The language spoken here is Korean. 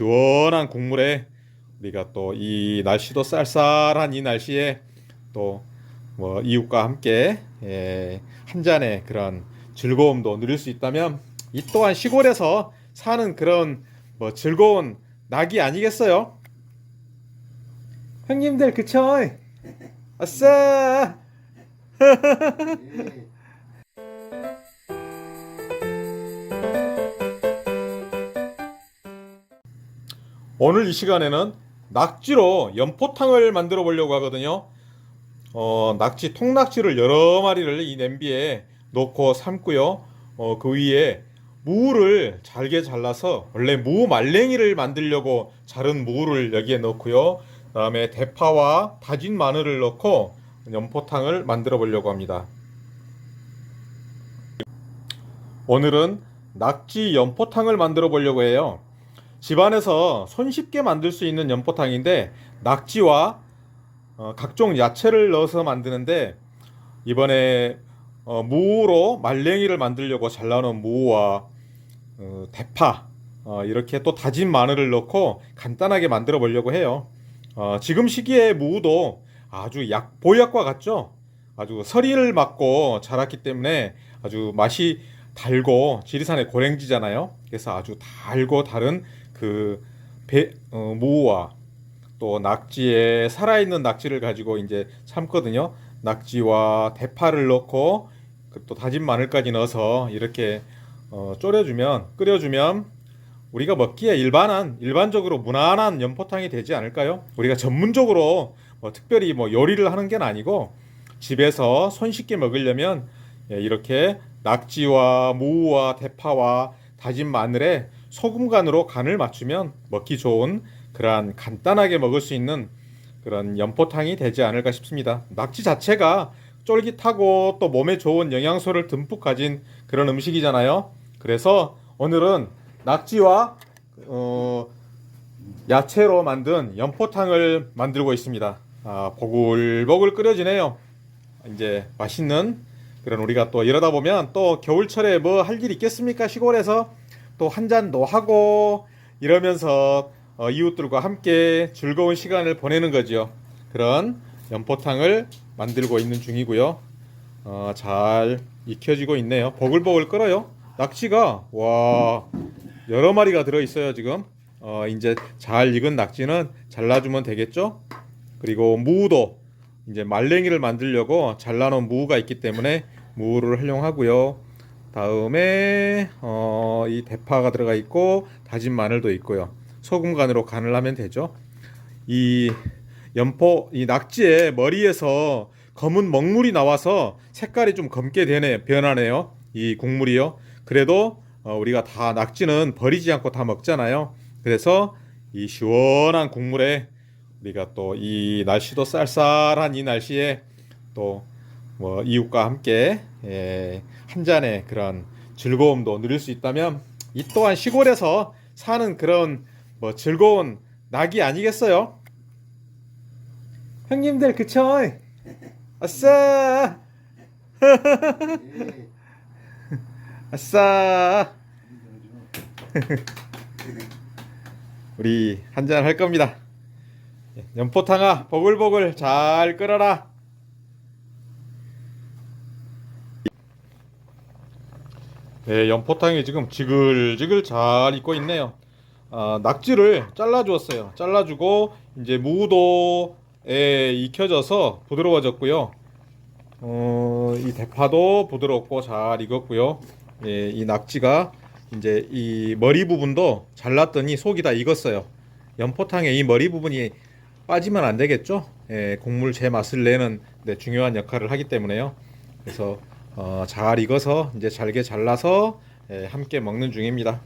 시원한 국물에 우리가 또 이 날씨도 쌀쌀한 이 날씨에 또 뭐 이웃과 함께 예, 한 잔의 그런 즐거움도 누릴 수 있다면 이 또한 시골에서 사는 그런 뭐 즐거운 낙이 아니겠어요? 형님들 그쵸? 아싸! 오늘 이 시간에는 낙지로 연포탕을 만들어 보려고 하거든요. 어, 낙지, 통낙지를 여러 마리를 이 냄비에 넣고 삶고요. 어, 그 위에 무를 잘게 잘라서 원래 무 말랭이를 만들려고 자른 무를 여기에 넣고요. 그다음에 대파와 다진 마늘을 넣고 연포탕을 만들어 보려고 합니다. 오늘은 낙지 연포탕을 만들어 보려고 해요. 집안에서 손쉽게 만들 수 있는 연포탕인데 낙지와 어, 각종 야채를 넣어서 만드는데 이번에 어, 무로 말랭이를 만들려고 잘라놓은 무와 어, 대파 어, 이렇게 또 다진 마늘을 넣고 간단하게 만들어 보려고 해요. 어, 지금 시기에 무도 아주 약 보약과 같죠? 아주 서리를 맞고 자랐기 때문에 아주 맛이 달고 지리산의 고랭지잖아요. 그래서 아주 달고 다른 그 배, 어, 무와 또 낙지에 살아있는 낙지를 가지고 이제 삶거든요. 낙지와 대파를 넣고 그또 다진 마늘까지 넣어서 이렇게 어, 졸여주면 끓여주면 우리가 먹기에 일반한 일반적으로 무난한 연포탕이 되지 않을까요? 우리가 전문적으로 뭐 특별히 뭐 요리를 하는 게 아니고 집에서 손쉽게 먹으려면 예, 이렇게 낙지와 무와 대파와 다진 마늘에 소금 간으로 간을 맞추면 먹기 좋은 그러한 간단하게 먹을 수 있는 그런 연포탕이 되지 않을까 싶습니다. 낙지 자체가 쫄깃하고 또 몸에 좋은 영양소를 듬뿍 가진 그런 음식이잖아요. 그래서 오늘은 낙지와 어, 야채로 만든 연포탕을 만들고 있습니다. 아, 보글보글 끓여지네요. 이제 맛있는 그런 우리가 또 이러다 보면 또 겨울철에 뭐 할 일 있겠습니까? 시골에서 또 한 잔도 하고 이러면서 어, 이웃들과 함께 즐거운 시간을 보내는 거죠. 그런 연포탕을 만들고 있는 중이고요. 어, 잘 익혀지고 있네요. 보글보글 끓어요. 낙지가 와 여러 마리가 들어 있어요 지금. 어, 이제 잘 익은 낙지는 잘라주면 되겠죠. 그리고 무도 이제 말랭이를 만들려고 잘라놓은 무가 있기 때문에 무를 활용하고요. 다음에 어, 이 대파가 들어가 있고 다진 마늘도 있고요. 소금 간으로 간을 하면 되죠. 이 연포 이 낙지의 머리에서 검은 먹물이 나와서 색깔이 좀 검게 되네 변하네요. 이 국물이요. 그래도 어, 우리가 다 낙지는 버리지 않고 다 먹잖아요. 그래서 이 시원한 국물에 우리가 또 이 날씨도 쌀쌀한 이 날씨에 또 뭐 이웃과 함께 예, 한 잔의 그런 즐거움도 누릴 수 있다면 이 또한 시골에서 사는 그런 뭐 즐거운 낙이 아니겠어요? 형님들 그쵸? 아싸! 아싸! 우리 한잔 할 겁니다. 연포탕아 보글보글 잘 끓어라. 네, 연포탕이 지금 지글지글 잘 익고 있네요. 아, 낙지를 잘라주었어요. 잘라주고 이제 무도에 익혀져서 부드러워졌고요. 어, 이 대파도 부드럽고 잘 익었고요. 예, 이 낙지가 이제 이 머리 부분도 잘랐더니 속이 다 익었어요. 연포탕에 이 머리 부분이 빠지면 안 되겠죠? 예, 국물 제 맛을 내는 네, 중요한 역할을 하기 때문에요. 그래서 어, 잘 익어서 이제 잘게 잘라서 예, 함께 먹는 중입니다.